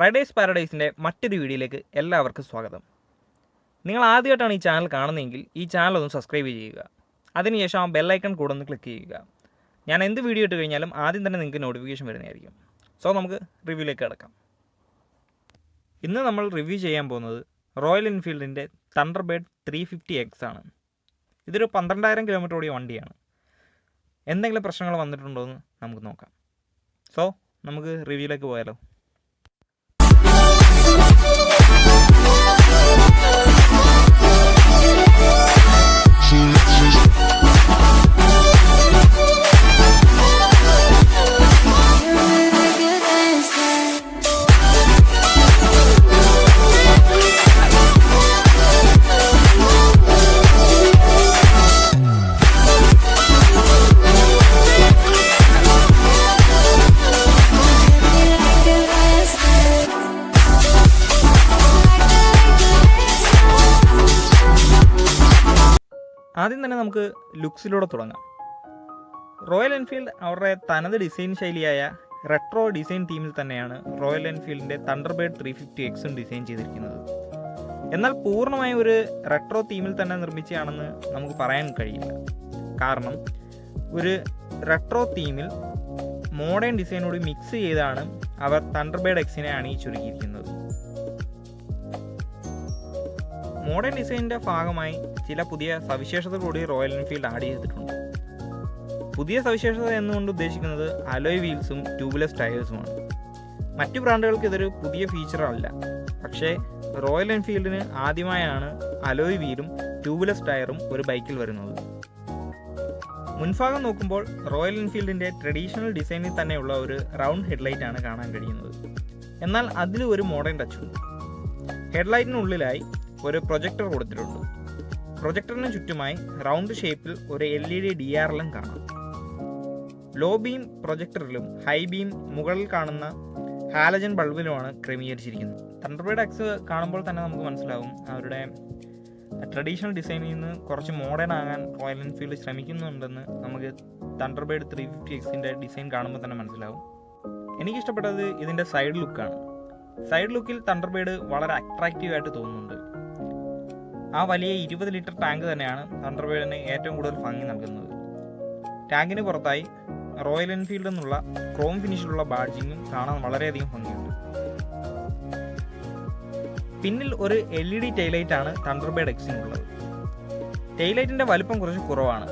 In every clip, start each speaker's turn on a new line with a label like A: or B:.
A: Riders പാരഡൈസിന്റെ മറ്റൊരു വീഡിയോയിലേക്ക് എല്ലാവർക്കും സ്വാഗതം. നിങ്ങൾ ആദ്യമായിട്ടാണ് ഈ ചാനൽ കാണുന്നതെങ്കിൽ ഈ ചാനൽ ഒന്ന് സബ്സ്ക്രൈബ് ചെയ്യുക. അതിനുശേഷം ആ ബെല്ലൈക്കൺ കൂടെ ഒന്ന് ക്ലിക്ക് ചെയ്യുക. ഞാൻ എന്ത് വീഡിയോ ഇട്ട് കഴിഞ്ഞാലും ആദ്യം തന്നെ നിങ്ങൾക്ക് നോട്ടിഫിക്കേഷൻ വരുന്നതായിരിക്കും. സോ നമുക്ക് റിവ്യൂയിലേക്ക് കിടക്കാം. ഇന്ന് നമ്മൾ റിവ്യൂ ചെയ്യാൻ പോകുന്നത് റോയൽ എൻഫീൽഡിന്റെ തണ്ടർബേർഡ് ത്രീ ഫിഫ്റ്റി എക്സ് ആണ്. ഇതൊരു പന്ത്രണ്ടായിരം കിലോമീറ്റർ ഓടിയ വണ്ടിയാണ്. എന്തെങ്കിലും പ്രശ്നങ്ങൾ വന്നിട്ടുണ്ടോ എന്ന് നമുക്ക് നോക്കാം. സോ നമുക്ക് റിവ്യൂയിലേക്ക് പോയാലോ? ആദ്യം തന്നെ നമുക്ക് ലുക്സിലൂടെ തുടങ്ങാം. റോയൽ എൻഫീൽഡ് അവരുടെ തനത് ഡിസൈൻ ശൈലിയായ റെട്രോ ഡിസൈൻ തീമിൽ തന്നെയാണ് റോയൽ എൻഫീൽഡിന്റെ തണ്ടർബേർഡ് ത്രീ ഫിഫ്റ്റി എക്സും ഡിസൈൻ ചെയ്തിരിക്കുന്നത്. എന്നാൽ പൂർണമായും ഒരു റെട്രോ തീമിൽ തന്നെ നിർമ്മിച്ചതാണെന്ന് നമുക്ക് പറയാൻ കഴിയില്ല. കാരണം ഒരു റെട്രോ തീമിൽ മോഡേൺ ഡിസൈനോട് മിക്സ് ചെയ്താണ് അവർ തണ്ടർബേർഡ് എക്സിനെ അണിയിച്ചൊരുക്കിയിരിക്കുന്നത്. മോഡേൺ ഡിസൈനിന്റെ ഭാഗമായി ചില പുതിയ സവിശേഷതകൾ കൂടി റോയൽ എൻഫീൽഡ് ആഡ് ചെയ്തിട്ടുണ്ട്. പുതിയ സവിശേഷത എന്നുകൊണ്ട് ഉദ്ദേശിക്കുന്നത് അലോയ് വീൽസും ട്യൂബ്ലെസ് ടയേഴ്സുമാണ് മറ്റു ബ്രാൻഡുകൾക്ക് ഇതൊരു പുതിയ ഫീച്ചറല്ല പക്ഷേ റോയൽ എൻഫീൽഡിന് ആദ്യമായാണ് അലോയ് വീലും ട്യൂബ്ലെസ് ടയറും ഒരു ബൈക്കിൽ വരുന്നത്. മുൻഭാഗം നോക്കുമ്പോൾ റോയൽ എൻഫീൽഡിന്റെ ട്രഡീഷണൽ ഡിസൈനിൽ തന്നെയുള്ള ഒരു റൗണ്ട് ഹെഡ്ലൈറ്റ് ആണ് കാണാൻ കഴിയുന്നത്. എന്നാൽ അതിൽ ഒരു മോഡേൺ ടച്ചുണ്ട് ഹെഡ്ലൈറ്റിനുള്ളിലായി ഒരു പ്രൊജക്ടർ കൊടുത്തിട്ടുണ്ട്. പ്രൊജക്ടറിന് ചുറ്റുമായി റൗണ്ട് ഷേപ്പിൽ ഒരു L E D D R എല്ലാം കാണാം. ലോ ബീം പ്രൊജക്ടറിലും ഹൈ ബീം മുകളിൽ കാണുന്ന ഹാലജൻ ബൾബിലുമാണ് ക്രമീകരിച്ചിരിക്കുന്നത്. തണ്ടർബേഡ് എക്സ് കാണുമ്പോൾ തന്നെ നമുക്ക് മനസ്സിലാവും അവരുടെ ട്രഡീഷണൽ ഡിസൈനിൽ നിന്ന് കുറച്ച് മോഡേൺ ആകാൻ റോയൽ എൻഫീൽഡ് ശ്രമിക്കുന്നുണ്ടെന്ന് നമുക്ക് തണ്ടർബേഡ് ത്രീ ഫിഫ്റ്റി എക്സിന്റെ ഡിസൈൻ കാണുമ്പോൾ തന്നെ മനസ്സിലാവും. എനിക്കിഷ്ടപ്പെട്ടത് ഇതിന്റെ സൈഡ് ലുക്കാണ്. സൈഡ് ലുക്കിൽ തണ്ടർബേഡ് വളരെ അട്രാക്റ്റീവ് ആയിട്ട് തോന്നുന്നുണ്ട്. ആ വലിയ ഇരുപത് ലിറ്റർ ടാങ്ക് തന്നെയാണ് തണ്ടർബേഡിന് ഏറ്റവും കൂടുതൽ ഭംഗി നൽകുന്നത്. ടാങ്കിന് പുറത്തായി റോയൽ എൻഫീൽഡ് എന്നുള്ള ക്രോം ഫിനിഷിലുള്ള ബാഡ്ജിങ്ങും കാണാൻ വളരെയധികം ഭംഗിയുണ്ട്. പിന്നിൽ ഒരു എൽ ഇ ഡി ടൈലൈറ്റ് ആണ് തണ്ടർബേർഡ് എക്സിനുള്ളത് ടൈലൈറ്റിന്റെ വലുപ്പം കുറച്ച് കുറവാണ്.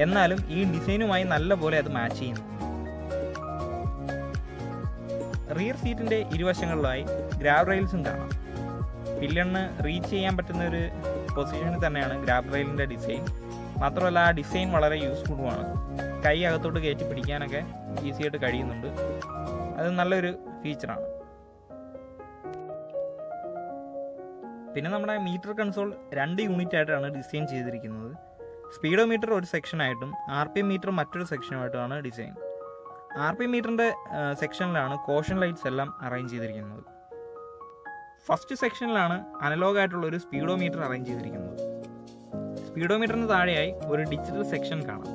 A: എന്നാലും ഈ ഡിസൈനുമായി നല്ലപോലെ അത് മാച്ച് ചെയ്യുന്നു. റിയർ സീറ്റിന്റെ ഇരുവശങ്ങളിലായി ഗ്രാവ് റെയിൽസും കാണാം. പില്ലണ് റീച്ച് ചെയ്യാൻ പറ്റുന്ന ഒരു പൊസിഷനിൽ തന്നെയാണ് ഗ്രാബ് റെയിലിന്റെ ഡിസൈൻ മാത്രമല്ല ആ ഡിസൈൻ വളരെ യൂസ്ഫുള്ളുമാണ് കൈ അകത്തോട്ട് കയറ്റി പിടിക്കാനൊക്കെ ഈസി ആയിട്ട് കഴിയുന്നുണ്ട്. അത് നല്ലൊരു ഫീച്ചറാണ് പിന്നെ നമ്മുടെ മീറ്റർ കൺസോൾ രണ്ട് യൂണിറ്റ് ആയിട്ടാണ് ഡിസൈൻ ചെയ്തിരിക്കുന്നത്. സ്പീഡോ മീറ്റർ ഒരു സെക്ഷനായിട്ടും ആർ പി മീറ്റർ മറ്റൊരു സെക്ഷനുമായിട്ടുമാണ് ഡിസൈൻ ആർ പി മീറ്ററിന്റെ സെക്ഷനിലാണ് കോഷൻ ലൈറ്റ്സ് എല്ലാം അറേഞ്ച് ചെയ്തിരിക്കുന്നത്. ഫസ്റ്റ് സെക്ഷനിലാണ് അനലോഗ് ആയിട്ടുള്ള ഒരു സ്പീഡോമീറ്റർ അറേഞ്ച് ചെയ്തിരിക്കുന്നത്. സ്പീഡോമീറ്ററിന് താഴെയായി ഒരു ഡിജിറ്റൽ സെക്ഷൻ കാണാം.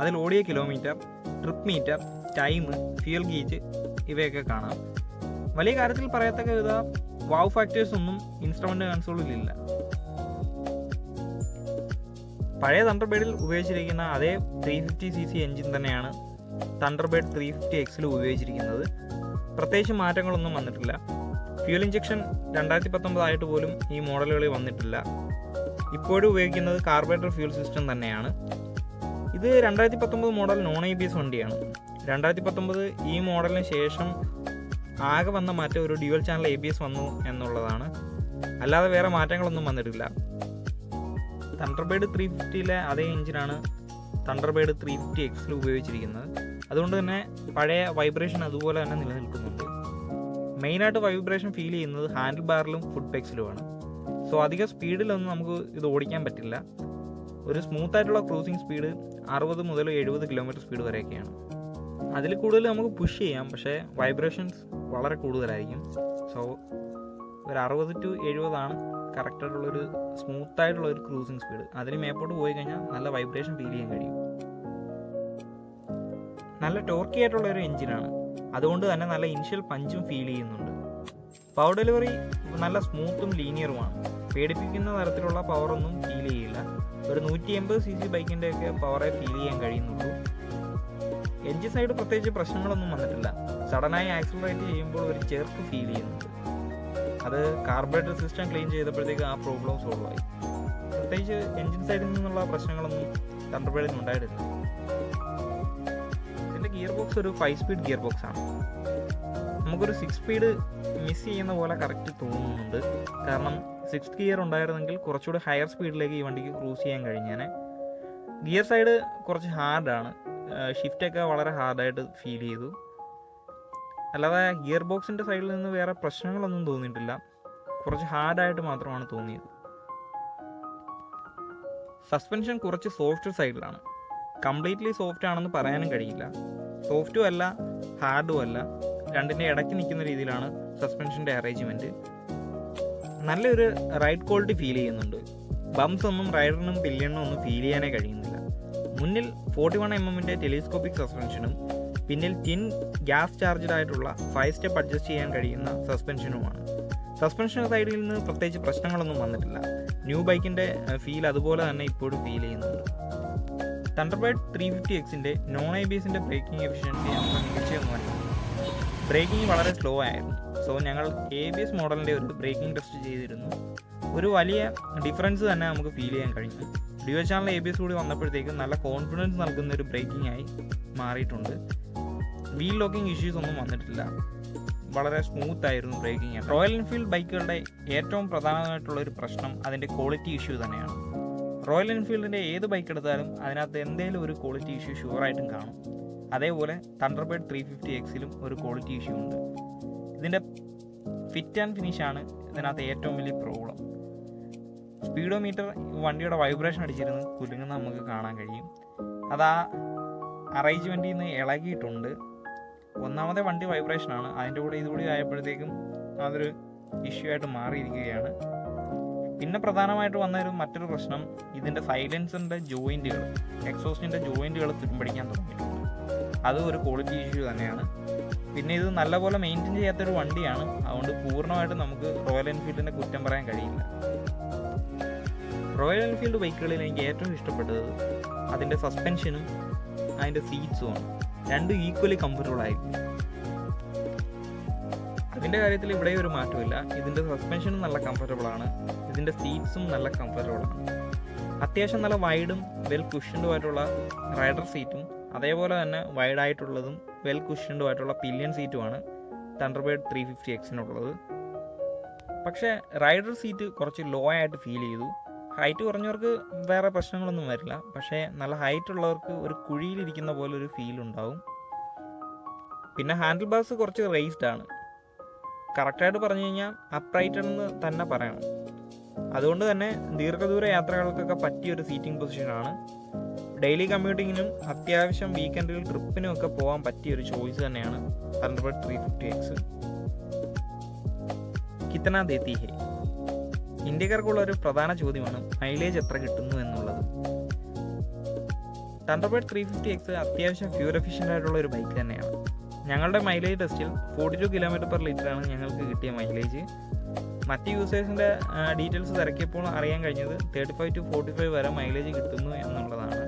A: അതിൽ ഓടിയ kilometre trip meter time fuel gauge ഇവയൊക്കെ കാണാം. വലിയ കാര്യത്തിൽ പറയത്തക്ക വിധ വാവ് ഫാക്ടേഴ്സ് ഒന്നും ഇൻസ്ട്രുമെന്റ് കൺസോളിലില്ല പഴയ തണ്ടർബേഡിൽ ഉപയോഗിച്ചിരിക്കുന്ന അതേ three fifty C C engine തന്നെയാണ് തണ്ടർബേഡ് ത്രീ ഫിഫ്റ്റി എക്സിൽ ഉപയോഗിച്ചിരിക്കുന്നത്. പ്രത്യേകിച്ച് മാറ്റങ്ങളൊന്നും വന്നിട്ടില്ല. ഫ്യൂൽ ഇഞ്ചക്ഷൻ രണ്ടായിരത്തി പത്തൊമ്പതായിട്ട് പോലും ഈ മോഡലുകളിൽ വന്നിട്ടില്ല. ഇപ്പോഴും ഉപയോഗിക്കുന്നത് കാർബറേറ്റർ ഫ്യൂൽ സിസ്റ്റം തന്നെയാണ്. ഇത് രണ്ടായിരത്തി പത്തൊമ്പത് model non I B S വണ്ടിയാണ്. രണ്ടായിരത്തി പത്തൊമ്പത് ഈ മോഡലിന് ശേഷം ആകെ വന്ന മാറ്റം ഒരു dual channel A B S വന്നു എന്നുള്ളതാണ്. അല്ലാതെ വേറെ മാറ്റങ്ങളൊന്നും വന്നിട്ടില്ല. തണ്ടർബേഡ് ത്രീ ഫിഫ്റ്റിയിലെ അതേ എഞ്ചിനാണ് തണ്ടർബേഡ് ത്രീ ഫിഫ്റ്റി എക്സിൽ ഉപയോഗിച്ചിരിക്കുന്നത്. അതുകൊണ്ട് തന്നെ പഴയ വൈബ്രേഷൻ അതുപോലെ തന്നെ നിലനിൽക്കുന്നുണ്ട് മെയിനായിട്ട് വൈബ്രേഷൻ ഫീൽ ചെയ്യുന്നത് ഹാൻഡിൽ ബാറിലും ഫുഡ് പെക്സിലുമാണ് സോ അധികം സ്പീഡിലൊന്നും നമുക്ക് ഇത് ഓടിക്കാൻ പറ്റില്ല. ഒരു സ്മൂത്ത് ആയിട്ടുള്ള ക്രൂസിംഗ് സ്പീഡ് അറുപത് മുതൽ എഴുപത് കിലോമീറ്റർ സ്പീഡ് വരെയൊക്കെയാണ്. അതിൽ കൂടുതൽ നമുക്ക് പുഷ് ചെയ്യാം പക്ഷേ വൈബ്രേഷൻസ് വളരെ കൂടുതലായിരിക്കും. സോ ഒരു അറുപത് ടു എഴുപതാണ് കറക്റ്റായിട്ടുള്ളൊരു സ്മൂത്ത് ആയിട്ടുള്ള ഒരു ക്രൂസിംഗ് സ്പീഡ്. അതിന് മേപ്പോട്ട് പോയി കഴിഞ്ഞാൽ നല്ല വൈബ്രേഷൻ ഫീൽ ചെയ്യാൻ കഴിയും. നല്ല ടോർക്കി ആയിട്ടുള്ള ഒരു എഞ്ചിനാണ്. അതുകൊണ്ട് തന്നെ നല്ല ഇനിഷ്യൽ പഞ്ചും ഫീൽ ചെയ്യുന്നുണ്ട്. പവർ ഡെലിവറി നല്ല സ്മൂത്തും ലീനിയറുമാണ് പേടിപ്പിക്കുന്ന തരത്തിലുള്ള പവറൊന്നും ഫീൽ ചെയ്യില്ല. ഒരു നൂറ്റി എൺപത് സി സി ബൈക്കിന്റെയൊക്കെ പവറെ ഫീൽ ചെയ്യാൻ കഴിയുന്നുള്ളൂ. എൻജിൻ സൈഡ് പ്രത്യേകിച്ച് പ്രശ്നങ്ങളൊന്നും വന്നിട്ടില്ല. സഡനായി ആക്സിലറേറ്റ് ചെയ്യുമ്പോൾ ഒരു ചെറുപ്പ് ഫീൽ ചെയ്യുന്നുണ്ട്. അത് കാർബറേറ്റർ സിസ്റ്റം ക്ലീൻ ചെയ്തപ്പോഴത്തേക്ക് ആ പ്രോബ്ലം സോൾവ് ആയി. പ്രത്യേകിച്ച് എൻജിൻ സൈഡിൽ നിന്നുള്ള പ്രശ്നങ്ങളൊന്നും തണ്ടർബേഡിന് ഉണ്ടായിട്ടില്ല. ഗിയർ ബോക്സ് ഒരു ഫൈവ് സ്പീഡ് ഗിയർ ബോക്സ് ആണ്. നമുക്കൊരു സിക്സ് സ്പീഡ് മിസ് ചെയ്യുന്ന പോലെ കറക്റ്റ് തോന്നുന്നുണ്ട്. കാരണം സിക്സ് ഗിയർ ഉണ്ടായിരുന്നെങ്കിൽ കുറച്ചുകൂടി ഹയർ സ്പീഡിലേക്ക് ഈ വണ്ടിക്ക് ക്രൂസ് ചെയ്യാൻ കഴിഞ്ഞേനെ. ഗിയർ സൈഡ് കുറച്ച് ഹാർഡാണ് ഷിഫ്റ്റൊക്കെ വളരെ ഹാർഡായിട്ട് ഫീൽ ചെയ്തു. അല്ലാതെ ഗിയർ ബോക്സിന്റെ സൈഡിൽ നിന്ന് വേറെ പ്രശ്നങ്ങളൊന്നും തോന്നിയിട്ടില്ല. കുറച്ച് ഹാർഡായിട്ട് മാത്രമാണ് തോന്നിയത്. സസ്പെൻഷൻ കുറച്ച് സോഫ്റ്റ് സൈഡിലാണ് കംപ്ലീറ്റ്ലി സോഫ്റ്റ് ആണെന്ന് പറയാനും കഴിയില്ല. സോഫ്റ്റും അല്ല ഹാർഡും അല്ല. രണ്ടിന്റെ ഇടയ്ക്ക് നിൽക്കുന്ന രീതിയിലാണ് സസ്പെൻഷന്റെ അറേഞ്ച്മെന്റ് നല്ലൊരു റൈഡ് ക്വാളിറ്റി ഫീൽ ചെയ്യുന്നുണ്ട്. ബംസ് ഒന്നും റൈഡറിനും പില്ലിയണിനും ഒന്നും ഫീൽ ചെയ്യാനേ കഴിയുന്നില്ല. മുന്നിൽ ഫോർട്ടി വൺ എം എമ്മിന്റെ ടെലിസ്കോപ്പിക് സസ്പെൻഷനും പിന്നിൽ ടിൻ ഗ്യാസ് ചാർജഡ് ആയിട്ടുള്ള ഫൈവ് സ്റ്റെപ്പ് അഡ്ജസ്റ്റ് ചെയ്യാൻ കഴിയുന്ന സസ്പെൻഷനുമാണ്. സസ്പെൻഷൻ സൈഡിൽ നിന്ന് പ്രത്യേകിച്ച് പ്രശ്നങ്ങളൊന്നും വന്നിട്ടില്ല. ന്യൂ ബൈക്കിന്റെ ഫീൽ അതുപോലെ തന്നെ ഇപ്പോഴും ഫീൽ ചെയ്യുന്നുണ്ട്. തണ്ടർബേർഡ് ത്രീ ഫിഫ്റ്റി എക്സിന്റെ നോൺ ഐ ബി എസിന്റെ ബ്രേക്കിംഗ് എഫിഷ്യൻസി നമ്മൾ പറയുന്നത് ബ്രേക്കിംഗ് വളരെ സ്ലോ ആയിരുന്നു. സോ ഞങ്ങൾ എ ബി എസ് മോഡലിന്റെ ഒരു ബ്രേക്കിംഗ് ടെസ്റ്റ് ചെയ്തിരുന്നു. ഒരു വലിയ ഡിഫറൻസ് തന്നെ നമുക്ക് ഫീൽ ചെയ്യാൻ കഴിഞ്ഞു. Dual channel A B S കൂടി വന്നപ്പോഴത്തേക്കും നല്ല കോൺഫിഡൻസ് നൽകുന്ന ഒരു ബ്രേക്കിംഗ് ആയി മാറിയിട്ടുണ്ട്. വീൽ ലോക്കിംഗ് ഇഷ്യൂസ് ഒന്നും വന്നിട്ടില്ല. വളരെ സ്മൂത്ത് ആയിരുന്നു ബ്രേക്കിംഗ് റോയൽ എൻഫീൽഡ് ബൈക്കുകളുടെ ഏറ്റവും പ്രധാനമായിട്ടുള്ള ഒരു പ്രശ്നം അതിന്റെ ക്വാളിറ്റി ഇഷ്യൂ തന്നെയാണ്. റോയൽ എൻഫീൽഡിന്റെ ഏത് ബൈക്ക് എടുത്താലും അതിനകത്ത് എന്തെങ്കിലും ഒരു ക്വാളിറ്റി ഇഷ്യൂ ഷുവറായിട്ടും കാണും. അതേപോലെ തണ്ടർബേർഡ് ത്രീ ഫിഫ്റ്റി എക്സിലും ഒരു ക്വാളിറ്റി ഇഷ്യൂ ഉണ്ട്. ഇതിന്റെ ഫിറ്റ് ആൻഡ് ഫിനിഷാണ് ഇതിനകത്ത് ഏറ്റവും വലിയ പ്രോബ്ലം സ്പീഡോമീറ്റർ വണ്ടിയുടെ വൈബ്രേഷൻ അടിച്ചിരുന്ന് കുലുങ്ങുന്ന നമുക്ക് കാണാൻ കഴിയും. അത് ആ അറേഞ്ച്മെന്റിൽ നിന്ന് ഇളകിയിട്ടുണ്ട്. ഒന്നാമത്തെ വണ്ടി വൈബ്രേഷനാണ് അതിന്റെ കൂടെ ഇതുകൂടി ആയപ്പോഴത്തേക്കും അതൊരു ഇഷ്യൂ ആയിട്ട് മാറിയിരിക്കുകയാണ്. പിന്നെ പ്രധാനമായിട്ട് വന്ന ഒരു മറ്റൊരു പ്രശ്നം ഇതിന്റെ സൈലൻസറിന്റെ ജോയിന്റുകൾ എക്സോസ്റ്റിന്റെ ജോയിന്റുകൾ തുരുമ്പടിക്കാൻ തുടങ്ങിയിട്ടുണ്ട്. അത് ഒരു ക്വാളിറ്റി ഇഷ്യൂ തന്നെയാണ്. പിന്നെ ഇത് നല്ലപോലെ മെയിന്റെയിൻ ചെയ്യാത്തൊരു വണ്ടിയാണ്. അതുകൊണ്ട് പൂർണമായിട്ട് നമുക്ക് റോയൽ എൻഫീൽഡിന്റെ കുറ്റം പറയാൻ കഴിയില്ല. റോയൽ എൻഫീൽഡ് ബൈക്കുകളിൽ എനിക്ക് ഏറ്റവും ഇഷ്ടപ്പെട്ടത് അതിന്റെ സസ്പെൻഷനും അതിന്റെ സീറ്റ്സും ആണ്. രണ്ടും ഈക്വലി കംഫർട്ടബിൾ ആയിരിക്കും. അതിന്റെ കാര്യത്തിൽ ഇവിടെ ഒരു മാറ്റമില്ല ഇതിന്റെ സസ്പെൻഷനും നല്ല കംഫർട്ടബിൾ ആണ്. ഇതിന്റെ സീറ്റ്സും നല്ല കംഫർട്ടബിൾ ആണ്. അത്യാവശ്യം നല്ല വൈഡും വെൽ കുഷ്യൻഡുമായിട്ടുള്ള റൈഡർ സീറ്റും അതേപോലെ തന്നെ വൈഡായിട്ടുള്ളതും വെൽ കുഷ്യൻഡുമായിട്ടുള്ള പില്യൺ സീറ്റുമാണ് തണ്ടർബേർഡ് ത്രീ ഫിഫ്റ്റി എക്സിനുള്ളത് പക്ഷേ റൈഡർ സീറ്റ് കുറച്ച് ലോ ആയിട്ട് ഫീൽ ചെയ്തു. ഹൈറ്റ് കുറഞ്ഞവർക്ക് വേറെ പ്രശ്നങ്ങളൊന്നും വരില്ല. പക്ഷേ നല്ല ഹൈറ്റ് ഉള്ളവർക്ക് ഒരു കുഴിയിലിരിക്കുന്ന പോലെ ഒരു ഫീൽ ഉണ്ടാവും. പിന്നെ ഹാൻഡിൽ ബാർസ് കുറച്ച് റേസ്ഡ് ആണ്. കറക്റ്റായിട്ട് പറഞ്ഞു കഴിഞ്ഞാൽ അപ്രൈറ്റ് എന്ന് തന്നെ പറയണം. അതുകൊണ്ട് തന്നെ ദീർഘദൂര യാത്രകൾക്കൊക്കെ പറ്റിയ ഒരു സീറ്റിംഗ് പൊസിഷനാണ് ഡെയിലി കമ്മ്യൂട്ടിങ്ങിനും അത്യാവശ്യം വീക്കെൻഡിൽ ട്രിപ്പിനും ഒക്കെ പോകാൻ പറ്റിയ ഒരു ചോയ്സ് തന്നെയാണ് തണ്ടർബേർഡ് ത്രീ ഫിഫ്റ്റി എക്സ് കിത്തന ദേത്തി ഹേ. ഇന്ത്യക്കാർക്കുള്ള ഒരു പ്രധാന ചോദ്യമാണ് മൈലേജ് എത്ര കിട്ടുന്നു എന്നുള്ളത്. തണ്ടർബേർഡ് ത്രീ ഫിഫ്റ്റി എക്സ് അത്യാവശ്യം ഫ്യൂർ എഫിഷ്യന്റ് ആയിട്ടുള്ള ഒരു ബൈക്ക് തന്നെയാണ്. ഞങ്ങളുടെ മൈലേജ് ടെസ്റ്റിൽ forty two kilometre per litre ആണ് ഞങ്ങൾക്ക് കിട്ടിയ മൈലേജ് മറ്റ് യൂസേഴ്സിന്റെ ഡീറ്റെയിൽസ് തിരക്കിയപ്പോൾ അറിയാൻ കഴിഞ്ഞത് thirty five to forty five വരെ മൈലേജ് കിട്ടുന്നു എന്നുള്ളതാണ്.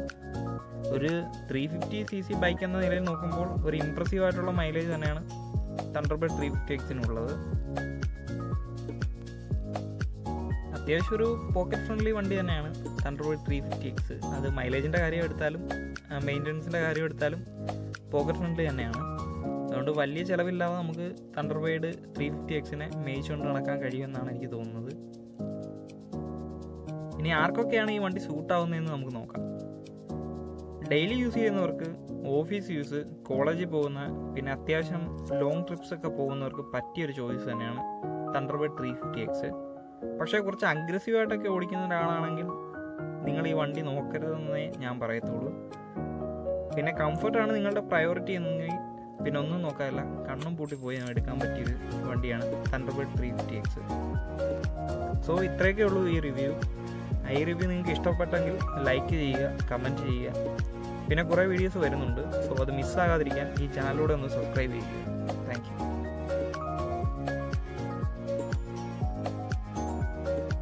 A: ഒരു three fifty C C bike എന്ന നിലയിൽ നോക്കുമ്പോൾ ഒരു ഇമ്പ്രസീവ് ആയിട്ടുള്ള മൈലേജ് തന്നെയാണ് തണ്ടർബേഡ് ത്രീ ഫിഫ്റ്റി എക്സിനുള്ളത് അത്യാവശ്യം ഒരു പോക്കറ്റ് ഫ്രണ്ട്ലി വണ്ടി തന്നെയാണ് തണ്ടർബേഡ് ത്രീ ഫിഫ്റ്റി എക്സ് അത് മൈലേജിന്റെ കാര്യം എടുത്താലും മെയിന്റനൻസിന്റെ കാര്യം എടുത്താലും പോക്കറ്റ് ഫ്രണ്ട്ലി തന്നെയാണ്. അതുകൊണ്ട് വലിയ ചിലവില്ലാതെ നമുക്ക് തണ്ടർബേഡ് ത്രീ ഫിഫ്റ്റി എക്സിനെ മേയിച്ചുകൊണ്ട് നടക്കാൻ കഴിയുമെന്നാണ് എനിക്ക് തോന്നുന്നത്. ഇനി ആർക്കൊക്കെയാണ് ഈ വണ്ടി സൂട്ടാവുന്നതെന്ന് നമുക്ക് നോക്കാം. ഡെയിലി യൂസ് ചെയ്യുന്നവർക്ക് ഓഫീസ് യൂസ് കോളേജിൽ പോകുന്ന പിന്നെ അത്യാവശ്യം ലോങ് ട്രിപ്സ് ഒക്കെ പോകുന്നവർക്ക് പറ്റിയൊരു ചോയ്സ് തന്നെയാണ് തണ്ടർബേഡ് ത്രീ ഫിഫ്റ്റി എക്സ് പക്ഷേ കുറച്ച് അഗ്രസീവായിട്ടൊക്കെ ഓടിക്കുന്ന ഒരാളാണെങ്കിൽ നിങ്ങൾ ഈ വണ്ടി നോക്കരുതെന്നേ ഞാൻ പറയത്തുള്ളൂ. പിന്നെ കംഫർട്ടാണ് നിങ്ങളുടെ പ്രയോറിറ്റി എന്നെങ്കിൽ പിന്നെ ഒന്നും നോക്കാറില്ല. കണ്ണും പൂട്ടി പോയി എടുക്കാൻ പറ്റിയൊരു വണ്ടിയാണ് Thunderbird three fifty X so ഇത്രയൊക്കെ ഉള്ളൂ ഈ റിവ്യൂ ഈ റിവ്യൂ നിങ്ങൾക്ക് ഇഷ്ടപ്പെട്ടെങ്കിൽ ലൈക്ക് ചെയ്യുക കമന്റ് ചെയ്യുക. പിന്നെ കുറേ വീഡിയോസ് വരുന്നുണ്ട്. സോ അത് മിസ്സാകാതിരിക്കാൻ ഈ ചാനലിലൂടെ ഒന്ന് സബ്സ്ക്രൈബ് ചെയ്യുക.